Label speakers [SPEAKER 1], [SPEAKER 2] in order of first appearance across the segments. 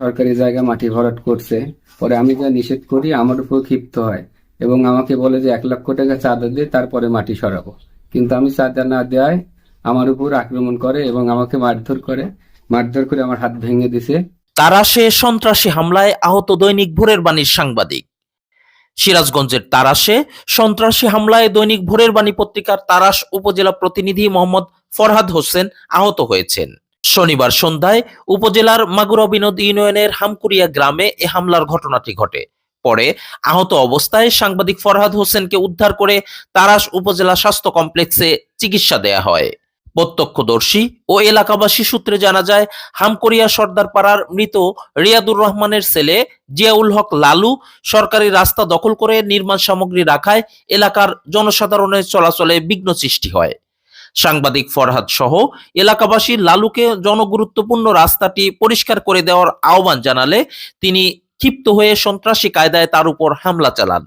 [SPEAKER 1] সরকারি জায়গায় মাটি ভরাট করছে। পরে আমি যা নিষেধ করি, আমার উপর ক্ষিপ্ত হয় এবং আমাকে বলে যে, এক লক্ষ টাকা চাঁদা দিয়ে তারপরে মাটি সরাবো। কিন্তু আমি চাঁদা না দেওয়ায় আমার উপর আক্রমণ করে এবং আমাকে মারধর করে মারধর করে আমার হাত ভেঙে দিছে।
[SPEAKER 2] তারাশে সন্ত্রাসী হামলায় আহত দৈনিক ভোরের বাণীর সাংবাদিক। সিরাজগঞ্জের তারাশে সন্ত্রাসী হামলায় দৈনিক ভোরের বাণী পত্রিকার তারাশ উপজেলা প্রতিনিধি মোহাম্মদ ফরহাদ হোসেন আহত হয়েছেন। শনিবার সন্ধ্যায় উপজেলার মাগুরা বিনোদ ইউনিয়নের হামকুরিয়া গ্রামে এ হামলার ঘটনাটি ঘটে। পরে আহত অবস্থায় সাংবাদিক ফরহাদ হোসেনকে উদ্ধার করে তারাস উপজেলা স্বাস্থ্য কমপ্লেক্সে চিকিৎসা দেয়া হয়। প্রত্যক্ষদর্শী ও এলাকাবাসী সূত্রে জানা যায়, হামকরিয়া সর্দার পাড়ার মৃত রিয়াদুর রহমানের ছেলে জিয়াউল হক লালু সরকারি রাস্তা দখল করে নির্মাণ সামগ্রী রাখায় এলাকার জনসাধারণের চলাচলে বিঘ্ন সৃষ্টি হয়। সাংবাদিক ফরহাদ সহ এলাকাবাসী লালুকে জনগুরুত্বপূর্ণ রাস্তাটি পরিষ্কার করে দেওয়ার আহ্বান জানালে তিনি ক্ষিপ্ত হয়ে সন্ত্রাসী কায়দায় তার উপর হামলা চালান।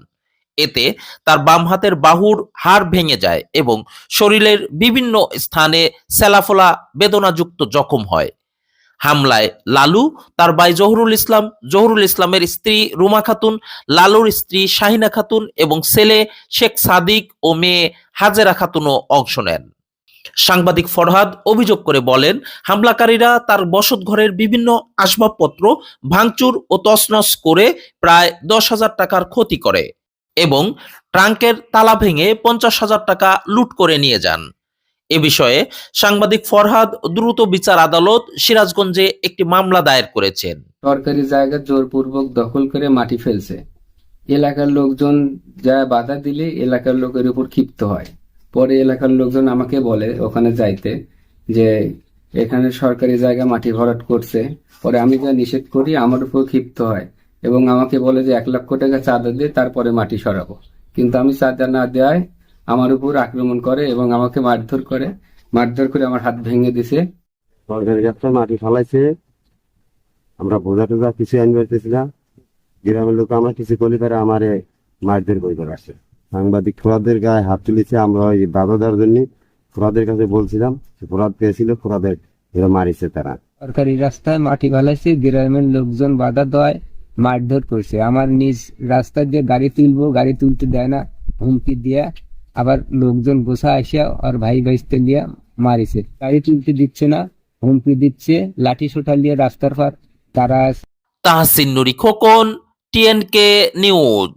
[SPEAKER 2] এতে তার বাম হাতের বাহুর হাড় ভেঙে যায় এবং শরীরের বিভিন্ন স্থানে সেলাফোলা বেদনাযুক্ত জখম হয়। হামলায় লালু, তার ভাই জহুরুল ইসলাম, জহুরুল ইসলামের স্ত্রী রুমা খাতুন, লালুর স্ত্রী শাহিনা খাতুন এবং ছেলে শেখ সাদিক ও মেয়ে হাজেরা খাতুনও অংশ নেন। সাংবাদিক ফরহাদ অভিযোগ করে বলেন, হামলাকারীরা তার বসত ঘরের বিভিন্ন আসবাবপত্র ভাঙচুর ও তছনছ করে প্রায় দশ হাজার টাকার ক্ষতি করে এবং ট্রাঙ্কের তালা ভেঙে পঞ্চাশ হাজার টাকা লুট করে নিয়ে যান। এ বিষয়ে সাংবাদিক ফরহাদ দ্রুত বিচার আদালত সিরাজগঞ্জে একটি মামলা দায়ের করেছেন।
[SPEAKER 1] সরকারি জায়গা জোরপূর্বক দখল করে মাটি ফেলছে। এলাকার লোকজন যা বাধা দিলে এলাকার লোকের উপর ক্ষিপ্ত হয়। পরে এলাকার লোকজন আমাকে বলে ওখানে যাইতে যে, এখানে সরকারি জায়গা মাটি ভরাট করছে। পরে আমি যা নিষেধ করি, আমার উপর ক্ষিপ্ত হয় এবং আমাকে বলে যে, এক লক্ষ টাকা চাঁদা দিয়ে তারপরে মাটি সরাবো। কিন্তু আমি চাঁদা না দেওয়ায় আমার উপর আক্রমণ করে এবং আমাকে মারধর করে মারধর করে আমার হাত ভেঙে দিছে।
[SPEAKER 3] সরকারি যাত্রা, মাটি ফালাইছে। আমরা বোঝা টোজা কিছু পাইতেছি না। গ্রামের লোক আমরা কিছু করলে পারে আমার মারধর করে আসে। সাংবাদিক ফোরাদের গায়ে হাত তুলেছে আমরা ওই বাধা দেওয়ার জন্য ফোরাদের কাছে বলছিলাম ফোরাদ পেয়েছিল ফোরাদের এরা মারিছে তারা।
[SPEAKER 4] সরকারি রাস্তায় মাটি ফেলাইছে গ্রামের লোকজন বাধা দেয় মারধর করছে। আমার নিজ রাস্তায় যে গাড়ি তুলবো গাড়ি তুলতে দেয় না হুমকি দিয়ে আবার লোকজন গোসা আসিয়া আর ভাই ভাইস্তে নিয়ে মারিছে। গাড়ি তুলতে দিচ্ছে না হুমকি দিচ্ছে লাঠি সোটা নিয়ে রাস্তার পার তারা
[SPEAKER 2] তাহসিন নুরি খোকন টিএনকে নিউজ।